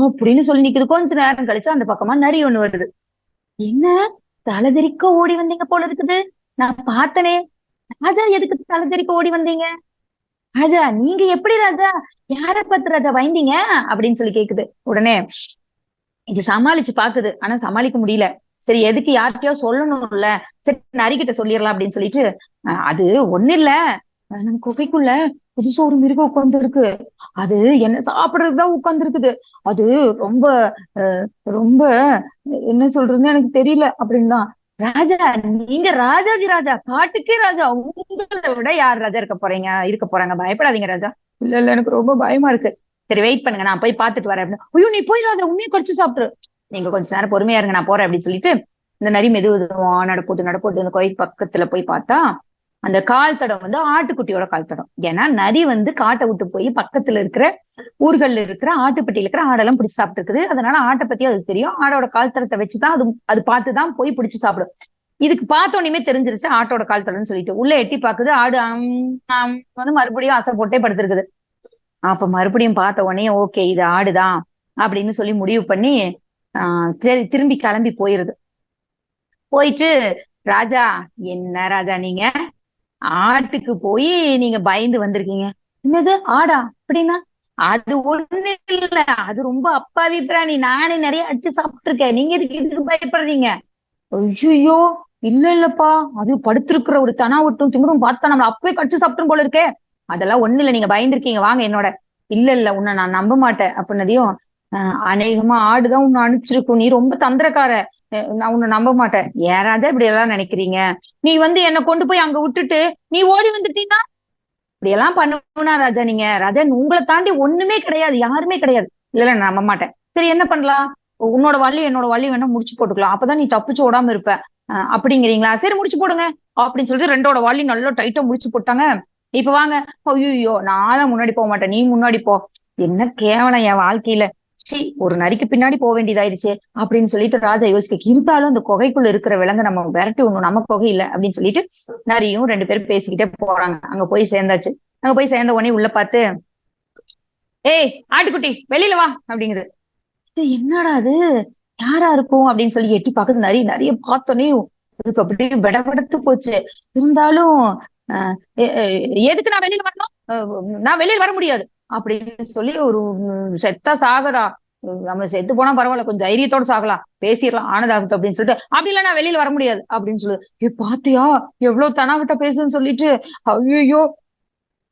அப்படின்னு சொல்லி நிக்குது. கொஞ்ச நேரம் கழிச்சு அந்த பக்கமா நரி ஒண்ணு வருது. என்ன? தலைதெறிக்க ஓடி வந்தீங்க போல இருக்குது. நான் பார்த்தனே. ராஜா எதுக்கு தலைதெறிக்க ஓடி வந்தீங்க? ராஜா நீங்க எப்படி ராஜா? யார பார்த்து ராஜா பயந்தீங்க? அப்படின்னு சொல்லி கேக்குது. உடனே இது சமாளிச்சு பாக்குது. ஆனா சமாளிக்க முடியல. சரி எதுக்கு யார்கிட்டயோ சொல்லணும்ல. சரி நரிக்கிட்ட சொல்லிடலாம் அப்படின்னு சொல்லிட்டு அது ஒண்ணு இல்ல நம்ம குகைக்குள்ள புதுசா ஒரு மிருகம் உட்கார்ந்து இருக்கு அது என்ன சாப்பிடுறதுதான் உட்கார்ந்து இருக்குது அது ரொம்ப அஹ், ரொம்ப என்ன சொல்றதுன்னு எனக்கு தெரியல அப்படின்னு தான் ராஜா நீங்க ராஜாஜி ராஜா காட்டுக்கே ராஜா உங்களை விட யார் ராஜா இருக்க போறீங்க இருக்க போறாங்க? பயப்படாதீங்க ராஜா. இல்ல இல்ல எனக்கு ரொம்ப பயமா இருக்கு. சரி வெயிட் பண்ணுங்க நான் போய் பாத்துட்டு வரேன் அப்படின்னு. ஐயோ நீ போய் ராஜா உண்மையை கடிச்சு சாப்பிட்டுரு. நீங்க கொஞ்ச நேரம் பொறுமையா இருங்க நான் போறேன் அப்படின்னு சொல்லிட்டு இந்த நரி மெது மெதுவா நடப்போட்டு நடப்போட்டு இந்த கோயில் பக்கத்துல போய் பார்த்தா அந்த கால் தடம் வந்து ஆட்டுக்குட்டியோட கால் தடம் ஏன்னா நரி வந்து காட்டை விட்டு போய் பக்கத்துல இருக்கிற ஊர்கள்ல இருக்கிற ஆட்டுப்பட்டியில இருக்கிற ஆடெல்லாம் பிடிச்சி சாப்பிட்டு இருக்குது அதனால ஆட்டை பத்தி அதுக்கு தெரியும். ஆடோட கால் தடத்தை வச்சுதான் அது அது பார்த்துதான் போய் பிடிச்சி சாப்பிடும். இதுக்கு பார்த்த தெரிஞ்சிருச்சு ஆட்டோட கால் தடம்னு சொல்லிட்டு. உள்ள எட்டி பாக்குது ஆடு ஆம், வந்து மறுபடியும் அசை போட்டே படுத்திருக்குது. அப்ப மறுபடியும் பார்த்த உடனே ஓகே இது ஆடுதான் அப்படின்னு சொல்லி முடிவு பண்ணி ஆஹ் சரி திரும்பி கிளம்பி போயிருது. போயிட்டு ராஜா என்ன ராஜா நீங்க? ஆட்டுக்கு போய் நீங்க பயந்து வந்திருக்கீங்க. என்னது? ஆடா? அப்படின்னா? அது ஒண்ணு இல்ல. அது ரொம்ப அப்பாவி பிராணி நானே நிறைய அடிச்சு சாப்பிட்டுருக்கேன். நீங்க இதுக்கு இதுக்கு பயப்படுறீங்க? ஐயோ இல்ல இல்லப்பா. அது படுத்திருக்கிற ஒரு தனா ஒட்டும் திமிரும் பார்த்தா நம்மள அப்பவே கடிச்சு சாப்பிட்டும் போல இருக்கே. அதெல்லாம் ஒண்ணு இல்ல. நீங்க பயந்துருக்கீங்க. வாங்க என்னோட. இல்ல இல்ல. உன்னை நான் நம்ப மாட்டேன். அப்படின்னதையும் அநேகமா ஆடுதான் உன்னை அனுப்பிச்சிருக்கும். நீ ரொம்ப தந்திரக்கார. நான் உன்னை நம்ப மாட்டேன். யாராவது இப்படி எல்லாம் நினைக்கிறீங்க. நீ வந்து என்னை கொண்டு போய் அங்க விட்டுட்டு நீ ஓடி வந்துட்டீங்கன்னா இப்படி எல்லாம் பண்ணுவனா ராஜா நீங்க? ராஜா உங்களை தாண்டி ஒண்ணுமே கிடையாது. யாருமே கிடையாது. இல்ல நான் நம்ப மாட்டேன். சரி என்ன பண்ணலாம்? உன்னோட வள்ளி என்னோட வள்ளி வேணா முடிச்சு போட்டுக்கலாம். அப்பதான் நீ தப்பிச்சு ஓடாம இருப்ப. அஹ் அப்படிங்கிறீங்களா? சரி முடிச்சு போடுங்க. அப்படின்னு சொல்லிட்டு ரெண்டோட வள்ளி நல்லா டைட்டா முடிச்சு போட்டாங்க. இப்ப வாங்க. ஐயோ நானும் முன்னாடி போக மாட்டேன். நீ முன்னாடி போ. என்ன கேவலம் என் வாழ்க்கையில. ச்சீ ஒரு நரிக்கு பின்னாடி போக வேண்டியதாயிருச்சு அப்படின்னு சொல்லிட்டு ராஜா யோசிக்க இருந்தாலும் அந்த குகைக்குள்ள இருக்கிற விலங்கு நம்ம விரட்டி ஒண்ணும் நம்ம குகை இல்ல அப்படின்னு சொல்லிட்டு நரியும் ரெண்டு பேரும் பேசிக்கிட்டே போறாங்க. அங்க போய் சேர்ந்தாச்சு. அங்க போய் சேர்ந்த உடனே உள்ள பார்த்து ஏய் ஆட்டுக்குட்டி வெளியில வா அப்படிங்குது. இது என்னடா அது யாரா இருக்கும்? அப்படின்னு சொல்லி எட்டி பாக்குது நரி. நிறைய பார்த்தோன்னே இதுக்கு அப்படியே விடபடுத்து போச்சு. இருந்தாலும் எதுக்கு நான் வெளியில வரணும்? நான் வெளியில வர முடியாது. அப்படின்னு சொல்லி ஒரு செத்தா சாகுறா. நம்ம செத்து போனா பரவாயில்ல கொஞ்சம் தைரியத்தோட சாகலாம். பேசிடலாம் ஆனதாகட்டும் அப்படின்னு சொல்லிட்டு அப்படி இல்ல நான் வெளியில வர முடியாது அப்படின்னு சொல்லு. ஏ பாத்தியா? எவ்வளவு தனாவிட்ட பேசுன்னு சொல்லிட்டு ஐயோ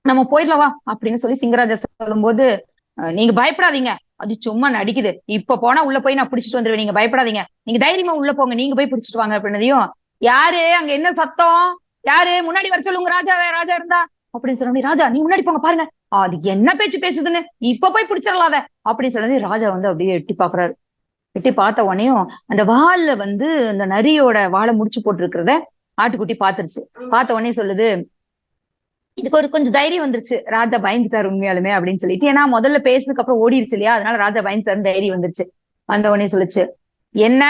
நம்ம போயிடலாம் வா அப்படின்னு சொல்லி சிங்கராஜா சொல்லும்போது அஹ் நீங்க பயப்படாதீங்க. அது சும்மா நடிக்குது. இப்ப போனா உள்ள போய் நான் பிடிச்சிட்டு வந்துருவேன். நீங்க பயப்படாதீங்க. நீங்க தைரியமா உள்ள போங்க. நீங்க போய் பிடிச்சிட்டு வாங்க அப்படின்னதையும் யாரு? அங்க என்ன சத்தம்? யாரு? முன்னாடி வர சொல்லுங்க ராஜா ராஜா இருந்தா. அப்படின்னு சொன்ன ராஜா நீ முன்னாடி போங்க பாருங்க. அது என்ன பேச்சு பேசுதுன்னு? இப்ப போய் பிடிச்சிடலாத அப்படின்னு சொன்னது ராஜா வந்து அப்படியே எட்டி பாக்குறாரு. எட்டி பார்த்த உடனேயும் அந்த வால்ல வந்து அந்த நரியோட வாழை முடிச்சு போட்டு ஆட்டுக்குட்டி பாத்துருச்சு பார்த்த உடனே சொல்லுது இதுக்கு ஒரு கொஞ்சம் தைரியம் வந்துருச்சு. ராஜா பயந்துட்டாரு உண்மையாலுமே அப்படின்னு சொல்லிட்டு. ஏன்னா முதல்ல பேசுனதுக்கு அப்புறம் ஓடிடுச்சு இல்லையா? அதனால ராஜா பயந்துட்டாரு தைரியம் வந்துருச்சு. வந்த உடனே சொல்லுச்சு என்ன?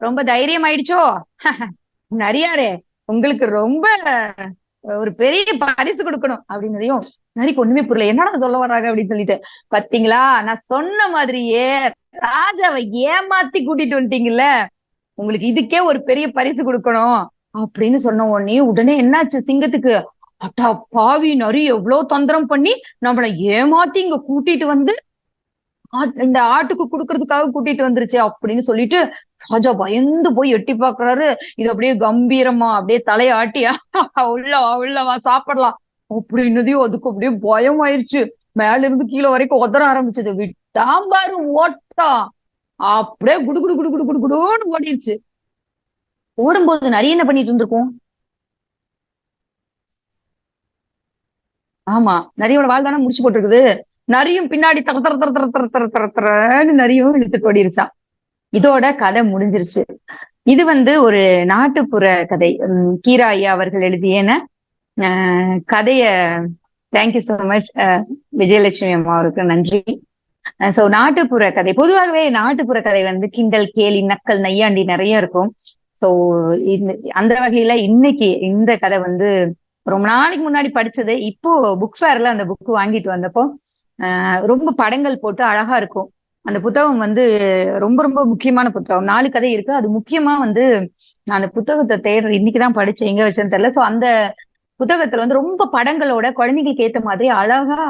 ரொம்ப தைரியம் ஆயிடுச்சோ? நரியாரே உங்களுக்கு ரொம்ப ஒரு பெரிய பரிசு கொடுக்கணும் அப்படின்னதையும் நரிக்கு ஒண்ணுமே புரியல. என்னடா சொல்ல வர்றாங்க அப்படின்னு சொல்லிட்டு. பாத்தீங்களா? நான் சொன்ன மாதிரியே ராஜாவை ஏமாத்தி கூட்டிட்டு வந்துட்டீங்கல்ல? உங்களுக்கு இதுக்கே ஒரு பெரிய பரிசு கொடுக்கணும் அப்படின்னு சொன்ன உடனே உடனே என்னாச்சு சிங்கத்துக்கு? அட்டா பாவி நரி எவ்வளவு தொந்தரம் பண்ணி நம்மள ஏமாத்தி இங்க கூட்டிட்டு வந்து இந்த ஆட்டுக்கு குடுக்கறதுக்காக கூட்டிட்டு வந்துருச்சு அப்படின்னு சொல்லிட்டு ராஜா பயந்து போய் எட்டி பாக்குறாரு. இது அப்படியே கம்பீரமா அப்படியே தலையாட்டியா? உள்ளவா உள்ளவா சாப்பிடலாம். அப்படி அப்படின்னதையும் அதுக்கு அப்படியே பயம் ஆயிடுச்சு மேல இருந்து கீழே வரைக்கும் உதற ஆரம்பிச்சது. விட்டாம் பாரு ஓட்டம் அப்படியே குடு குடு குடு குடு குடு குடுன்னு ஓடிடுச்சு. ஓடும்போது நிறைய என்ன பண்ணிட்டு இருந்திருக்கோம்? ஆமா நரியோட வாழ் தானே முடிச்சு போட்டுருக்குது. நரியும் பின்னாடி தர தர தர தர தர தர தரன்னு நரியும் இழுத்துட்டு ஓடிருச்சான் இதோட கதை முடிஞ்சிருச்சு. இது வந்து ஒரு நாட்டுப்புற கதை. கீரா ஐயா அவர்கள் எழுதியன. கதைய தேங்க்யூ சோ மச் விஜயலட்சுமி அம்மா அவருக்கு நன்றி. சோ நாட்டுப்புற கதை. பொதுவாகவே நாட்டுப்புற கதை வந்து கிண்டல் கேலி நக்கல் நையாண்டி நிறைய இருக்கும். சோ இந்த அந்த வகையில இன்னைக்கு இந்த கதை வந்து ரொம்ப நாளைக்கு முன்னாடி படிச்சது. இப்போ புக் ஃபேர்ல அந்த புக் வாங்கிட்டு வந்தப்போ ரொம்ப படங்கள் போட்டு அழகா இருக்கும். அந்த புத்தகம் வந்து ரொம்ப ரொம்ப முக்கியமான புத்தகம். நாலு கதை இருக்கு. அது முக்கியமா வந்து நான் அந்த புத்தகத்தை தேடுற இன்னைக்குதான் படிச்சேன். எங்க வச்சேன்னு தெரியல. சோ அந்த புத்தகத்துல வந்து ரொம்ப படங்களோட குழந்தைங்களுக்கு ஏத்த மாதிரி அழகா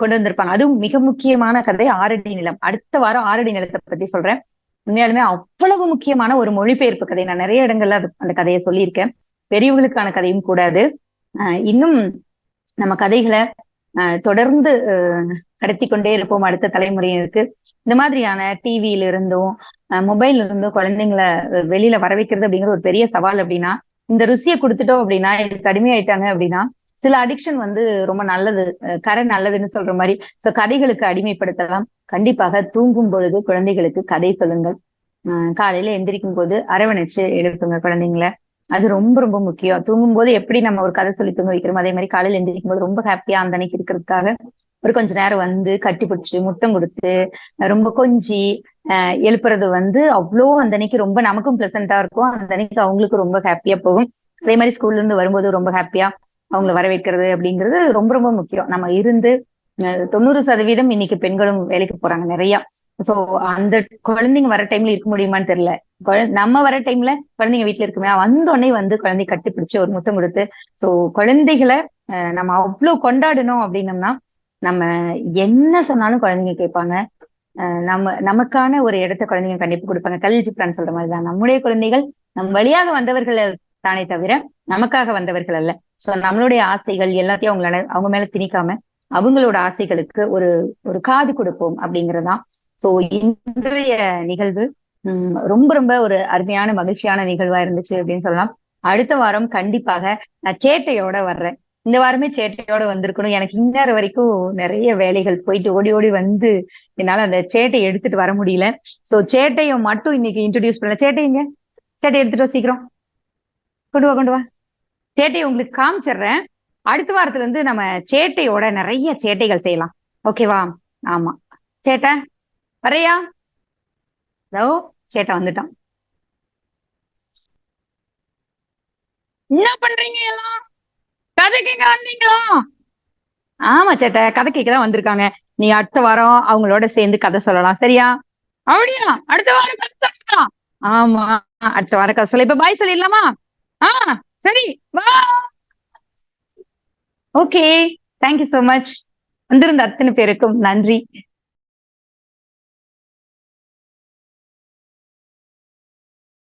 கொண்டு வந்திருப்பாங்க. அதுவும் மிக முக்கியமான கதை ஆரடி நிலம். அடுத்த வாரம் ஆரடி நிலத்தை பத்தி சொல்றேன். உண்மையாலுமே அவ்வளவு முக்கியமான ஒரு மொழிபெயர்ப்பு கதை. நான் நிறைய இடங்கள்ல அந்த கதையை சொல்லியிருக்கேன். பெரியவங்களுக்கான கதையும் கூடாது. இன்னும் நம்ம கதைகளை தொடர்ந்து கடத்தி கொண்டே இருப்போம் அடுத்த தலைமுறையினருக்கு இந்த மாதிரியான டிவியில இருந்தும் மொபைல்ல இருந்தும் குழந்தைங்களை வெளியில வர வைக்கிறது அப்படிங்கிற ஒரு பெரிய சவால் அப்படின்னா இந்த ருசியை கொடுத்துட்டோம் அப்படின்னா இதுக்கு அடிமையாயிட்டாங்க அப்படின்னா சில அடிக்ஷன் வந்து ரொம்ப நல்லது கரை நல்லதுன்னு சொல்ற மாதிரி சோ கதைகளுக்கு அடிமைப்படுத்தலாம். கண்டிப்பாக தூங்கும் பொழுது குழந்தைகளுக்கு கதை சொல்லுங்கள். காலையில எந்திரிக்கும் போது அரவணைச்சு எழுப்புங்க குழந்தைங்களை. அது ரொம்ப ரொம்ப முக்கியம். தூங்கும் போது எப்படி நம்ம ஒரு கதை சொல்லி தூங்க வைக்கிறோம் அதே மாதிரி காலையில எந்திரிக்கும் போது ரொம்ப ஹாப்பியா அந்த அன்னைக்கு இருக்கிறதுக்காக ஒரு கொஞ்ச நேரம் வந்து கட்டி பிடிச்சி முட்டம் கொடுத்து ரொம்ப கொஞ்சி அஹ் எழுப்புறது வந்து அவ்வளோ அந்த அன்னைக்கு ரொம்ப நமக்கும் பிளசண்டா இருக்கும். அந்த அன்னைக்கு அவங்களுக்கு ரொம்ப ஹாப்பியா போகும். அதே மாதிரி ஸ்கூல்ல இருந்து வரும்போது ரொம்ப ஹாப்பியா அவங்கள வரவேற்கிறது அப்படிங்கிறது ரொம்ப ரொம்ப முக்கியம். நம்ம இருந்து தொண்ணூறு சதவீதம் இன்னைக்கு பெண்களும் வேலைக்கு போறாங்க நிறைய. சோ அந்த குழந்தைங்க வர டைம்ல இருக்க முடியுமான்னு தெரியல. நம்ம வர டைம்ல குழந்தைங்க வீட்டுல இருக்குமே வந்த உடனே வந்து குழந்தை கட்டி பிடிச்சு ஒரு முத்தம் கொடுத்து சோ குழந்தைகளை நம்ம அவ்வளவு கொண்டாடணும் அப்படின்னம்னா நம்ம என்ன சொன்னாலும் குழந்தைங்க கேட்பாங்க. நம்ம நமக்கான ஒரு இடத்த குழந்தைங்க கண்டிப்பா கொடுப்பாங்க. கல்வி பிளான் சொல்ற மாதிரிதான். நம்முடைய குழந்தைகள் நம் வழியாக வந்தவர்கள் தானே தவிர நமக்காக வந்தவர்கள் அல்ல. சோ நம்மளுடைய ஆசைகள் எல்லாத்தையும் அவங்களால அவங்க மேல திணிக்காம அவங்களோட ஆசைகளுக்கு ஒரு ஒரு காது கொடுப்போம் அப்படிங்கறதுதான். சோ இன்றைய நிகழ்வு உம் ரொம்ப ரொம்ப ஒரு அருமையான மகிழ்ச்சியான நிகழ்வா இருந்துச்சு அப்படின்னு சொல்லலாம். அடுத்த வாரம் கண்டிப்பாக நான் சேட்டையோட வர்றேன். இந்த வாரமே சேட்டையோட வந்திருக்கணும். எனக்கு இன்னொரு வரைக்கும் நிறைய வேலைகள் போயிட்டு ஓடி ஓடி வந்து என்னால அந்த சேட்டை எடுத்துட்டு வர முடியல. சோ சேட்டையை மட்டும் இன்னைக்கு இன்ட்ரடியூஸ் பண்ணல. சேட்டைங்க சேட்டை எடுத்துட்டு சீக்கிரம். கொண்டு வா கொண்டு வா. சேட்டையை உங்களுக்கு காமிச்சிடுறேன். அடுத்த வாரத்துல இருந்து நம்ம சேட்டையோட நிறைய சேட்டைகள் செய்யலாம். ஓகேவா ஆமா. சேட்டை? வரையா? இதோ சேட்டை வந்துட்டான். என்ன பண்றீங்க எல்லாம்? கதை கேட்க வந்தீங்களா? ஆமா சேட்டை கதைக்கு தான் வந்திருக்காங்க. நீ அடுத்த வாரம் அவங்களோட சேர்ந்து கதை சொல்லலாம் சரியா? அப்படியா? அடுத்த வாரம் கதை சொல்லலாம் ஆமா அடுத்த வாரம் கதை சொல்ல. இப்ப பாய் சொல்லிடலாமா? ஆ சரி வா ஓகே தேங்க்யூ சோ மச் வந்திருந்த அத்தனை பேருக்கும் நன்றி.